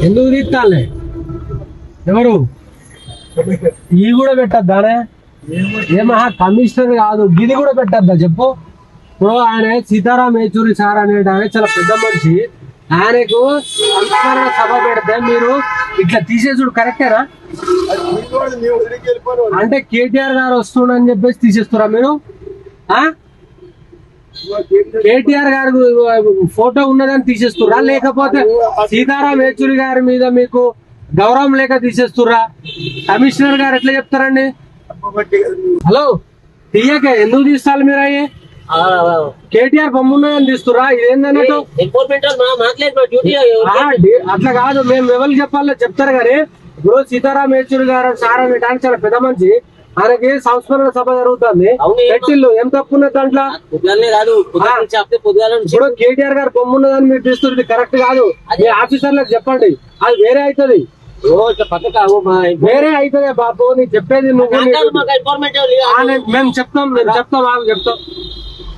తీస్తానులే ఎవరు? ఈ కూడా పెట్టద్దానే? ఏమహా కమిషనర్ కాదు. గిది కూడా పెట్టద్దా చెప్పు. ఇప్పుడు ఆయన సీతారాం యేచూరి సార్ అనే ఆయన చాలా పెద్ద మనిషి. ఆయనకు సంస్మరణ సభ పెడితే మీరు ఇట్లా తీసేసుడు కరెక్టేనా? అంటే కేటీఆర్ గారు వస్తుండని చెప్పేసి తీసేస్తురా మీరు? ఆ? కేటీఆర్ గారు ఫోటో ఉన్నదని తీసేస్తురా లేకపోతే సీతారాం యేచూరి గారి మీద మీకు గౌరవం లేక తీసేస్తురా కమిషనర్ గారు ఎట్లా చెప్తారండి? హలో తీయక ఎందుకు తీస్తారు మీరు అయ్యి? కేటీఆర్ బొమ్మ ఉన్నదని తీస్తురా ఇదేందన్నట్టు? మా అట్లా కాదు మేము ఎవరికి చెప్పాలో చెప్తారు కానీ ఇప్పుడు సీతారాం యేచూరి గారు సార్ అనే ఆయన చాలా పెద్ద మంచి ఆయనకి సంస్మరణ సభ జరుగుతుంది. పెట్టిల్లు. ఏం తప్పు ఉన్నది దాంట్లో ఇప్పుడు కేటీఆర్ గారు బొమ్మ ఉన్నదని మీరు తీస్తుంది కరెక్ట్ కాదు. మీ ఆఫీసర్లకు చెప్పండి. అది వేరే అవుతుంది. వేరే అవుతుంది బాబు. నీకు చెప్పేది నువ్వు మేము చెప్తాం మేము చెప్తాం చెప్తాం.